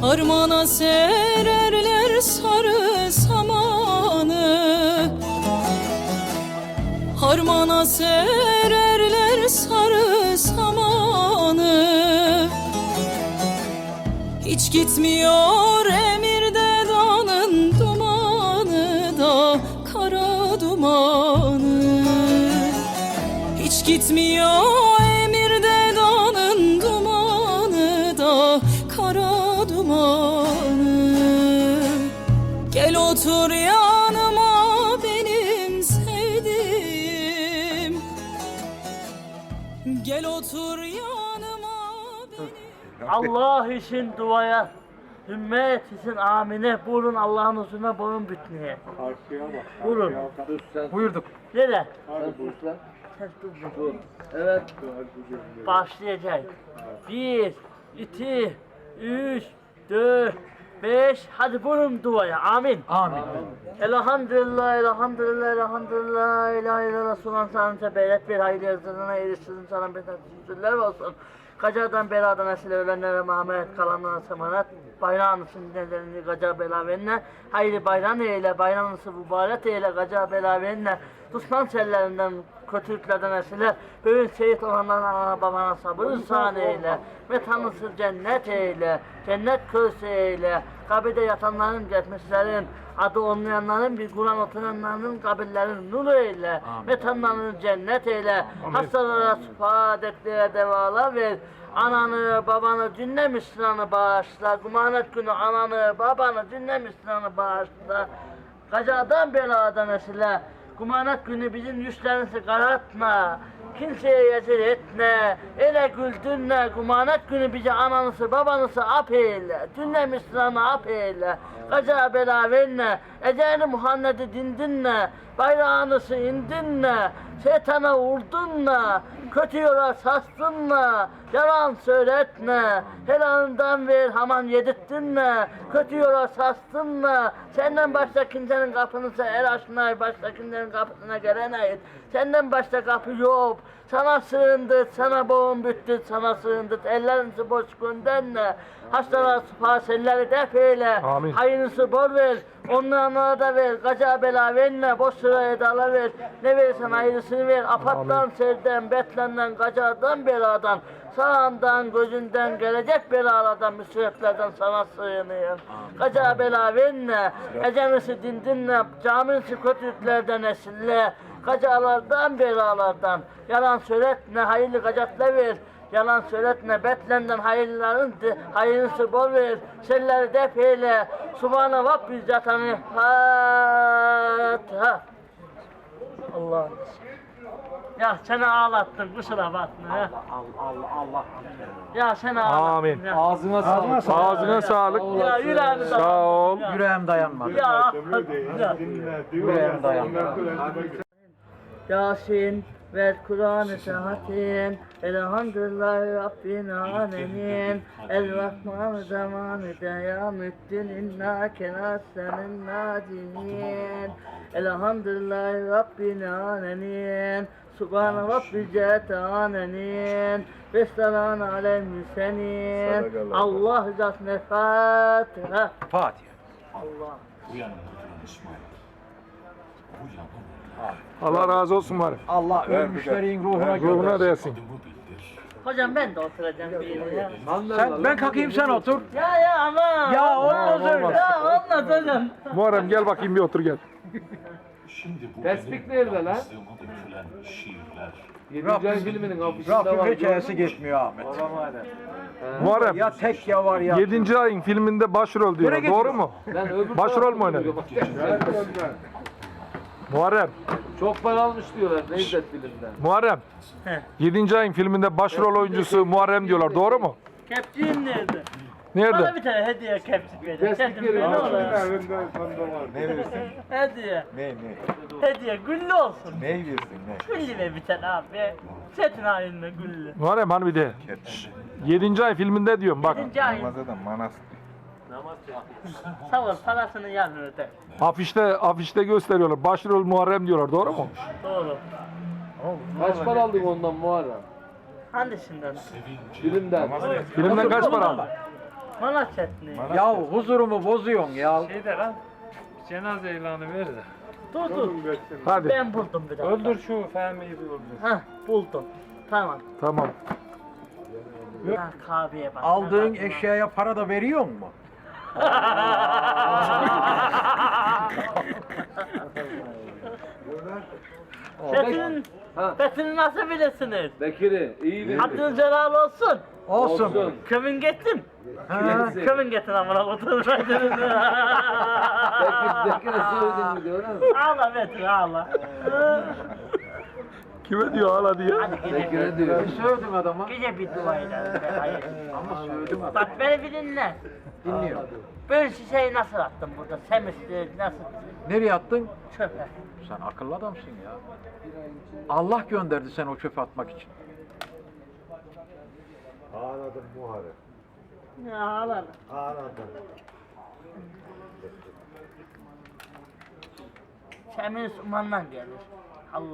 Harmana sererler sarı samanı. Harmana sererler sarı samanı. Hiç gitmiyor dumanı Gel otur yanıma benim sevdiğim Gel otur yanıma benim Allah için duaya, ümmet için amine, buyurun Allah'ın huzuruna boyun bütmeye. Karşıya bak. Buyurun. Buyurduk. Nere? Evet, başlayacak. Bir, iki, üç, dört, beş, hadi buyurun duaya, amin. Amin. Elhamdülillah, elhamdülillah, elhamdülillah, ilahe illallah, sunan sana beylet bir hayırlı yazılarına erişsin sana bir teşekkürler olsun. Kacadan beladan esile ölenlere mahmet, kalanlara semanet, bayrağın sünnetlerini gaca bela venne, hayırlı bayram eyle, bayramınızı mübarek eyle, gaca bela venne, düşman sellerinden, kötülüklerden esile, bugün şehit olanların ana babana sabır ihsan eyle, metanısı cennet eyle, cennet köşe eyle, kabirde yatanların geçmişlerin, adı olmayanların bir Kur'an okuyanların kabirlerin nur eyle, metanlarını cennet eyle, hastalara şifa dertlere devalar ver, ananı babanı cünne Müslümanı bağışla, kumanet günü ananı babanı cünne Müslümanı bağışla, kazadan beladan esile, kumanet günü bizim yüzlerimizi karartma, kimseye rezil etme, ele güldürme, kumanet günü bize ananızı babanızı ap eyle, cünne Müslümanı ap eyle, kaza bela verme, eceli Muhammed'i dindinle, bayrağınızı indinle, şeytana vurdunla, kötü yola sastınla, yalan söyletme, helalından ver, haman yedirttinle, kötü yola sastınla, senden başka kimsenin kapınıza el açmayı, başka kimsenin kapısına gelemeyiz, senden başka kapı yok, sana sığındık, sana boğum büttük, sana sığındık, ellerinizi boş gönderme, hastalar sıfas elleri def eyle, Amin. hayırlısı bol ver, onlarına da ver, kaza bela verme, boş sıraya dala ver, ne verirsen hayırlısını ver, apattan, serden, betlenden, kacadan, beladan, sağından, gözünden, gelecek belalardan, müsriflerden sana sığınıyorum. Kaza bela verme, ecenisi dindinle, camisi kötülüklerden esille, kacalardan, belalardan, yalan söyletme, hayırlı kacatla ver, Yalan söyletme, betlenden hayırların hayırlısı bol ver, selleri def eyle, subhane vab biz yatanı Fatiha. Allah. Ya seni ağlattım, kusura bakma ya. Allah Allah Allah. Ya seni ağlattım Amin. ya. Ağzına sağlık. Ağzına sağlık. Ya yüreğini Sağ ol. Ya. Yüreğim dayanmadı. Ya. ya. Yüreğim dayanmadı. Yasin ve Kur'an-ı Şahatin Elhamdülillahi Rabbil Alemin El Rahman zamanı Deyamüddin inna kenasenin nadihin Elhamdülillahi Rabbil Alemin Subhane Rabbi Cetanenin Vesselam alel müsenin Allah rızasına Fatiha Fatiha. Allah Allah razı olsun var. Allah ölmüşlerin ruhuna Ruhuna değsin. Hocam ben de oturacağım bir yere ya. Sen, ben kalkayım sen otur. Ya ya ama. Ya olmaz öyle. Ya olmaz hocam. Muharrem gel bakayım bir otur gel. Tespih nerede lan? Yedinci ay filminin afişinde var. Rabbim hikayesi geçmiyor Ahmet. Muharrem Ya tek ya var ya. 7. ayın filminde başrol diyor. Doğru mu? Lan öbür Başrol tarafta mu oynadı? bak. Muharrem. Çok para almış diyorlar Nevzat filmden. Muharrem. He. 7. ayın filminde başrol oyuncusu Muharrem diyorlar. Doğru mu? Kepçiğim nerede? Bana Nerede? bir tane hediye kepçik verin. Kendim verin. ne olur. Ne verirsin? Hediye. Ne ne? Hediye güllü olsun. Ne verirsin ne? Güllü ver bir tane abi. Setin halinde güllü. Muharrem hani bir de. 7. ay filminde diyorum bak. Birinci ayın. Ramazan'da manas. Sağ ol parasını yarın öde. Afişte afişte gösteriyorlar. Başrol Muharrem diyorlar. Doğru mu? Doğru. Kaç para aldın ondan Muharrem? Hangisinden? Filmden. Filmden kaç para aldın? Mana çetni. Ya huzurumu bozuyorsun ya. Şeyde lan. Cenaze ilanı ver de. Dur dur. Hadi. Ben buldum bir dakika. Öldür şu Fehmi'yi bir öldür. Hah buldum. Tamam. Tamam. Ha, kahveye bak. Aldığın Ha, eşyaya para da veriyor mu? Betül'ün, Ha. Betül'ü nasıl bilirsiniz? Bekir'i iyi bir. Hakkınız helal olsun. Olsun. Kömün gittin. Ha. Kömün gittin amına koyduğum Bekir, söyledin mi diyor mi? Ağla Betül ağla. Kime diyor hala diye? Hadi gece Bekir'e diyor. Sövdün adama. Gece bir dua edelim be hayır. Ama sövdüm adama. Bak beni bir dinle. Dinliyorum. Ben şişeyi nasıl attım burada? Semisli nasıl? Nereye attın? Çöpe. Sen akıllı adamsın ya. Allah gönderdi sen o çöpe atmak için. Ağladım Muharrem. Ya ağla. Ağladım. Semiz umandan gelir. Allah.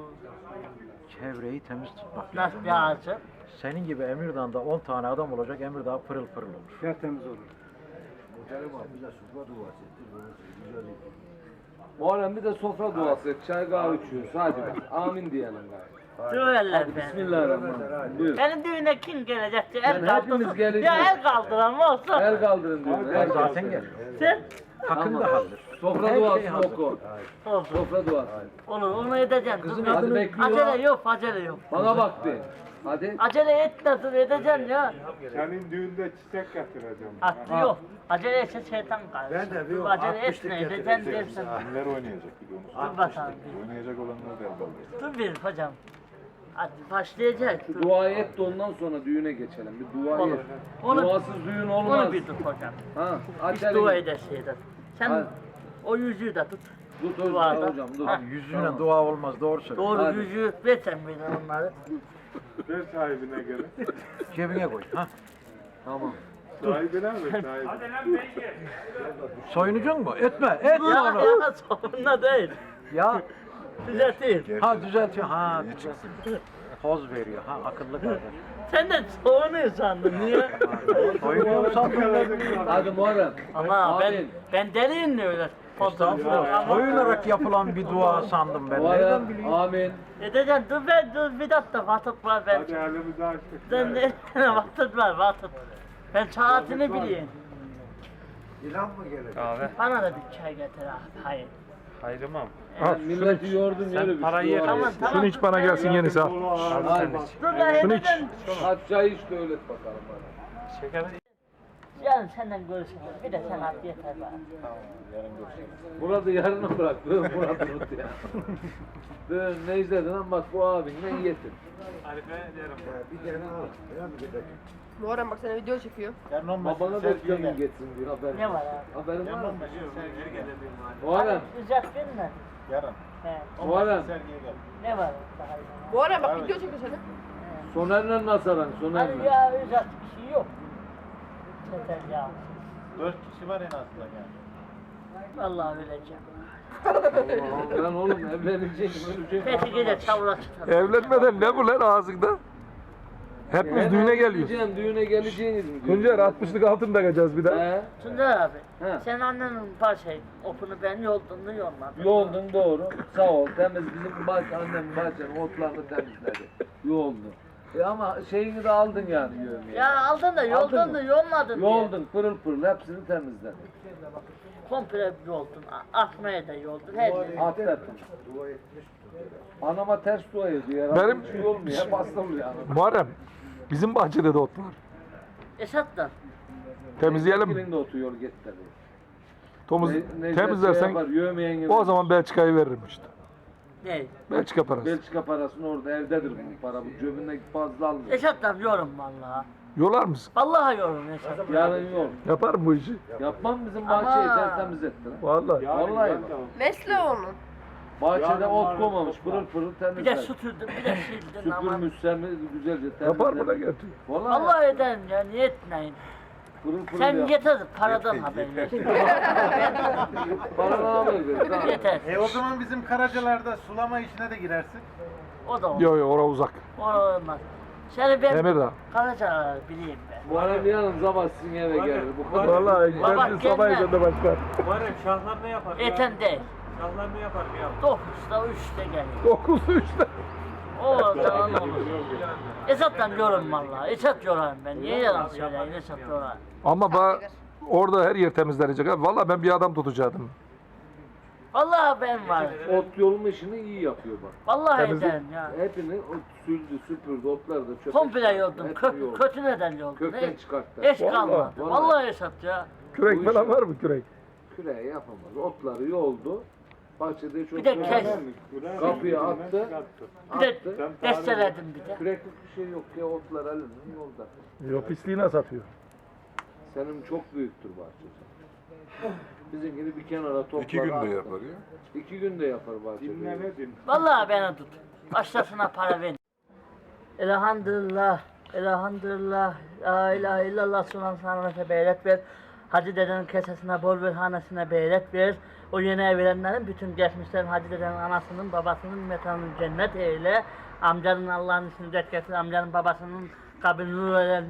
Çevreyi temiz tutmak Nasıl lazım. bir ağacı? Senin gibi Emirdağ'da 10 tane adam olacak, Emirdağ pırıl pırıl olur. Tertemiz olur. Muharrem bir de sofra duası et. Çay kahve içiyoruz. Hadi bak. Amin diyelim gari. Döverler beni. bismillahirrahmanirrahim. Buyur. Benim düğüne kim gelecekti? El Yani hepimiz kaldırsın. geleceğiz. Ya el kaldıran mı olsa? El kaldırın diyor. El zaten gel. Sen? Takım da hazır. Sofra şey hazır. oku. Olsun. Sofra duası. Olur onu edeceksin. Kızın dur. Hadi bekliyor. Acele yok acele yok. Bana bak bir. Hadi. Acele etme dur edeceksin ya. Senin düğünde çiçek getireceğim. Hakkı yok. Acele etse şeytan kalır. Ben de bir o acele 60'lık etme edeceksin dersen. Kimler oynayacak biliyor musun? Dur bakalım. Oynayacak olanlar da elbette. Dur bir hocam. Hadi başlayacak. Şu duayı et de ondan sonra düğüne geçelim. Bir dua Olur. et. Onu, Duasız düğün olmaz. onu bir tut hocam. Ha, Biz aç dua elini. edesiyiz. Sen Hadi. o yüzüğü de tut. Dur dur Duada. hocam dur. Ha. Yüzüne dua olmaz, doğru söylüyorsun. Doğru Hadi. yüzüğü ver sen bana onları. Ver sahibine göre. Cebine koy. Ha. Tamam. Sahibine mi? Sahibine. Soyunucun mu? Etme, etme Ya onu. ya sonunda değil. Ya, Düzelteyim. ha düzeltiyor, ha. Poz veriyor, ha akıllı kardeş. Sen de soğunuyor sandın niye? Soyunuyor sandım. Hadi Muharrem. Ama ben ben deliyim ne öyle. Estağfurullah. Soyunarak yapılan bir dua sandım ben. Nereden Muharrem. bileyim? Amin. Edeceksin dur ben dur bir dakika vatıt var ben. Hadi elimizi açtık. Ben de vatıt var vatıt. Ben saatini bileyim. İlan mı gelecek? Bana da bir çay getir abi. Hayır. Hayrımam. Al, Sen milleti yordun yürü. bir parayı yer. et. Tamam tamam. Şunu iç bana gelsin yenisi al. Hadi. Dur lan Şunu iç. edeceksin. Hadi çay iç de öğret bakalım bana. Şeker Yarın senden görüşürüz. Bir de sen at yeter bana. Murat'ı yarına bırak. Dur Murat unut ya. Dur ne izledin lan bak bu abinle yetin. Bir tane al. Mı gelecek? Muharrem bak sana video çekiyor. Babana da kendin getirsin diyor haberin. Ne var abi? Haberin var mı? Muharrem. Ücret verme. Yarın. He. Muharrem. Ne var? Daha iyi. Muharrem bak video çekiyor sana. Soner'le nasıl aran? Soner'le. ya ücret bir şey yok. Yeter ya. Dört kişi var en azından yani. Vallahi öleceğim. Lan oğlum evleneceksin öleceksin. Peki gece çavura çıkalım. Evlenmeden ne bu lan ağzında? Hepimiz düğüne geliyoruz. Gideceğim düğüne geleceğiniz mi? diyor. Tuncer 60'lık altın takacağız bir daha. He? Tuncay abi. He. Sen annenin parçayı, opunu ben yoldunu yolladım. Yoldun doğru. Sağ ol. Temiz bizim bahçe, annem bahçenin otlarını temizledi. Yoldun. E ama şeyini de aldın yani yövmeye. Ya aldın da yoldun mı? da yolmadın diye. Yoldun pırıl pırıl hepsini temizledin. Komple yoldun. a- Atmaya da yoldun. Her yeri. Affettim. Dua etmiş. Anama ters dua ediyor. Benim- Benim... Şey olmuyor. Hep hasta oluyor anam. Muharrem bizim bahçede de ot var. Esat'tan. Temizleyelim mi? Birinde oturuyor git. Tomuz Ne- Necdet şey temizlersen yapar, yövmeyen gibi. o zaman Belçika'yı veririm işte. Ne? Belçika parası. Belçika parasını orada evdedir bu para. Bu cebindeki fazla almıyor. Esat'tan yorum vallahi. Yolar mısın? Vallahi yorum Esat. Yarın yok. Yaparım bu işi. Yapmam bizim bahçeyi Ama- tertemiz etti lan. Vallahi. Vallahi bak. Mesle onun. Bahçede ot koymamış. Pırıl pırıl Bir de temizler. sütürdün, bir de sildin ama. Süpürmüş sen güzelce temizler. Yapar mı lan gerçi? Vallahi. Vallahi ederim ya, niye etmeyin? Pırıl pırıl Sen yap. yeter paradan haberin yok. Bana ne yeter. E o zaman bizim Karacalar'da sulama işine de girersin. O da olur. Yok yok ora uzak. O olmaz. Seni ben Emirdağ. Karacaları bileyim ben. Muharrem yarın sabah sizin eve gelir. Bu kadar. Vallahi Baba, sabah gelme. ezanı başlar. Muharrem şahlar ne yapar? Eten değil. Şahlar ne yapar bir yap? Dokuzda üçte geliyor. 9 3'te. O zaman olur. Esat'tan yorum valla. Esat yorarım ben. Niye yalan söyleyeyim Esat yorar. Ama ba orada her yer temizlenecek. abi. Vallahi ben bir adam tutacaktım. Vallahi ben var. Ot yolma işini iyi yapıyor bak. Vallahi Temizlik- ederim ya. Hepini o sürdü, süpürdü, otları da çöpe Komple çıkarttı. yoldum. Kö yoldu. kötü neden yoldum. Kökten Hiç, çıkarttı. hiç Vallahi. kalmadı. Vallahi. Vallahi Esat ya. Kürek Bu falan var mı kürek? Küreği yapamaz. Otları yoldu. Bahçede çok Bir de kes. Kapıyı attı. Bir de Attı. desteledim bir de. Küreklik bir şey yok ya otlar alınır yolda. Yok pisliğine satıyor. Senin çok büyüktür bahçesi. Bizimkini bir kenara toplar. İki günde attı. yapar ya. İki günde yapar bahçede. Vallahi beni tut. Başkasına para ver. Elhamdülillah. Elhamdülillah. La ilahe illallah sunan sanatı beyret ver. Hacı dedenin kesesine bol ver, hanesine beyret ver. O yeni evlenenlerin bütün geçmişlerin Hacı dedenin anasının, babasının mekanını cennet eyle. Amcanın Allah'ın ismini dert getir. Amcanın babasının kabrini veren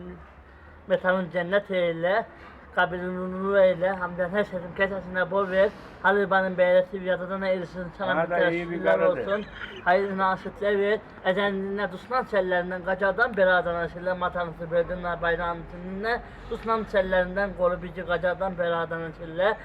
metanın cennet eyle. Kabrini nur eyle. Amcanın her şeyin kesesine bol ver. Hadi benim. Sana bir Hadi iyi bir teessürler karadır. olsun. Hayırlı nasipler ver. Ezenliğine düşman sellerinden kacadan beradan asile matanısı böldünler bayrağın içinde. Düşman sellerinden koru bizi kacadan beradan asile.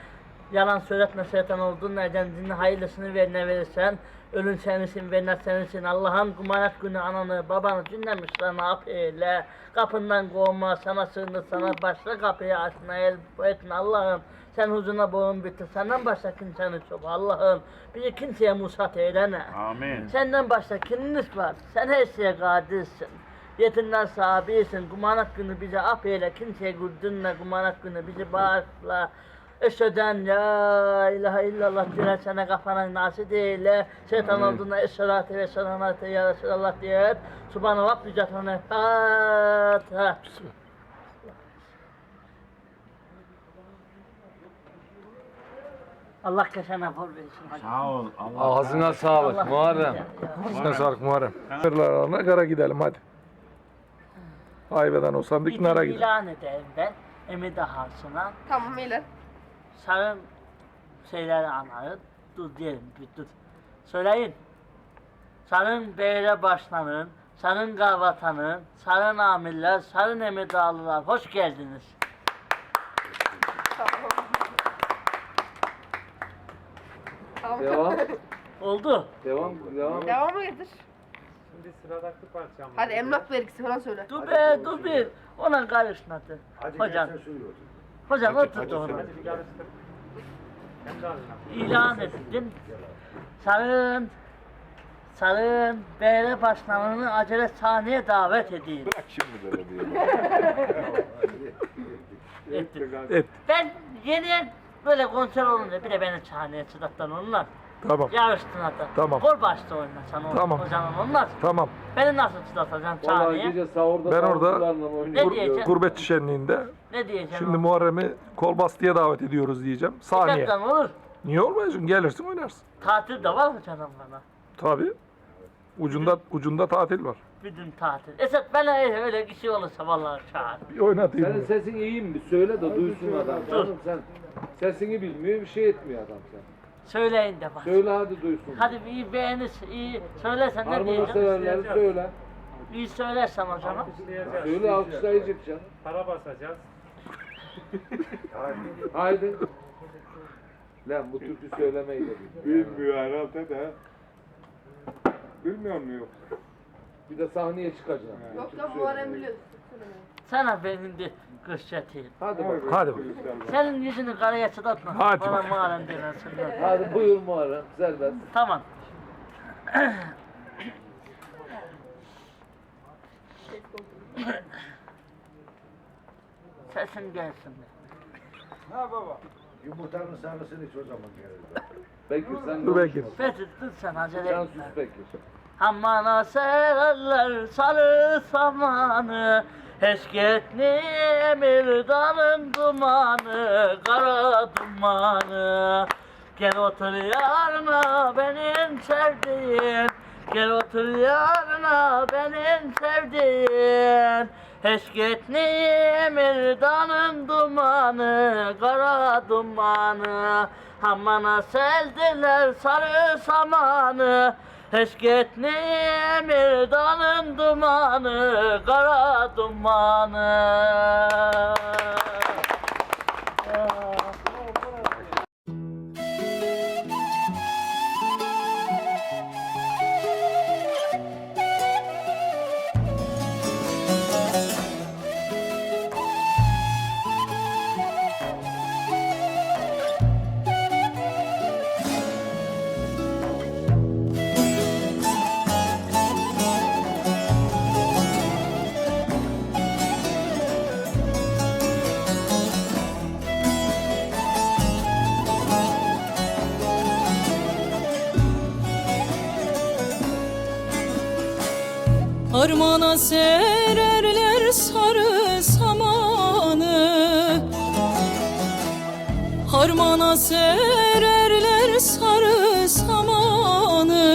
Yalan söyletme şeytan oldun. Ecenliğine hayırlısını ver ne verirsen. Ölün sensin ve ne sensin. Allah'ın kumanet günü ananı babanı cümlemişlerine af eyle. Kapından kovma sana sığınır sana başla kapıyı açma el etme Allah'ım. Sen huzuruna boğun bitir. Senden başka kimsenin çok Allah'ım. Bizi kimseye musat eyleme. Amin. Senden başka kiminiz var? Sen her şeye kadirsin. Yetimden sahibisin. Kumanak günü bize af eyle. Kimseye güldürme. Kumanak günü bizi bağışla. Eşheden la ilahe illallah diyor sana kafana nasip eyle. Şeytan olduğunda esselatu ve selamatu ya Resulallah diyor. Subhanallah yücatına Fatiha. Allah kesene bol versin. Sağ ol. Allah Ağzına sağlık Allah Muharrem. Sen sağlık Muharrem. Sırlarına kara gidelim hadi. Ayveden olsam dik nara Bir gidelim. ilan ederim ben. Emi dahasına. Tamam iyiler. Sarın şeyleri anarız. Dur diyelim bir dur. Söyleyin. Sarın beyre başlanın, sarın gavatanın, sarın amirler, sarın emir Hoş geldiniz. Tamam. Devam. Oldu. Devam. Devam. Devamı getir. Şimdi sıradaki parçamız. Hadi emlak vergisi falan söyle. Dur be, dur bir. Ona karışmadı. Hadi Hocam, gel sen söylüyorsun. Hocam oturdu onu. İlan ettim. Sarın, sarın beyre başlanını acele sahneye davet edeyim. Bırak şimdi belediye. Ettim. Et. Ben yeni böyle konser olunca bir de beni sahneye çıraktan onlar. Tamam. Yarıştın hatta. Tamam. Gol başta oynasan o Tamam. hocanın onlar. Tamam. Beni nasıl çıkartacaksın Vallahi sahneye? gece sahurda Ben orada- tavuklarla. Ne diyeceğim? Gurbetçi şenliğinde. Ne diyeceğim? Şimdi Muharrem'i Kolbastı'ya davet ediyoruz diyeceğim. Saniye. Çıkartsan olur. Niye olmayacak? Gelirsin oynarsın. Tatil de var mı canım bana? Tabii. Ucunda ucunda tatil var. Bir gün tatil. Esat bana öyle, öyle bir şey olursa vallahi çağır. Bir oynatayım. Senin sesin iyi mi? Söyle de duysun adam. Canım sen sesini bilmiyor bir şey etmiyor adam sen. Söyleyin de bak. Söyle hadi duysun. Hadi bir iyi beğenir, iyi söylersen ne Harmoni diyeceğim? severleri söyle. İyi söylersen o zaman. Alkışlayacağız. Söyle alkışlayacak canım. Para basacağız. Haydi. Lan bu türkü söylemeyi de bil. Bilmiyor herhalde de. Bilmiyor mu yoksa? Bir de sahneye çıkacaksın. Yok lan Muharrem biliyor. Sana benim de kış yatayım. Hadi bak. Hadi. Senin yüzünü karaya çıdatma. Hadi Bana bak. mağaran demesinler. Hadi buyur Muharrem. Serbest. Tamam. Sesin gelsin. Yumurtanın sarısını hiç o zaman gelir. Bekir sen Dur Bekir. Fethi dur sen acele Sen etme. sus Bekir. Hamana sererler sarı samanı Eşketli emirdanın dumanı Kara dumanı. Gel otur yarına benim sevdiğim. Gel otur yarına benim sevdiğim. Eşketli Emirdağ'ın dumanı, kara dumanı. Hamana seldiler sarı samanı Eşketli Emirdağ'ın dumanı, kara dumanı sererler sarı samanı. Harmana sererler sarı samanı.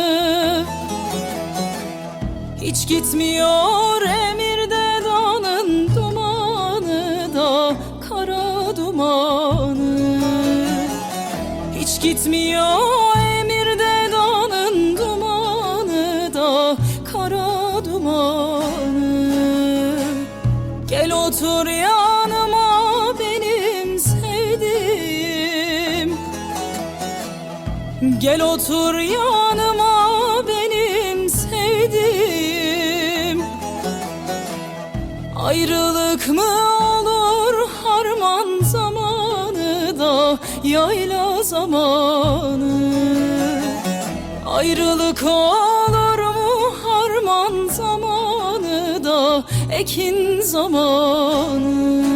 Hiç gitmiyor emirde dağın dumanı da kara dumanı. Hiç gitmiyor Gel otur yanıma benim sevdiğim. Ayrılık mı olur harman zamanı da yayla zamanı? Ayrılık olur mu harman zamanı da ekin zamanı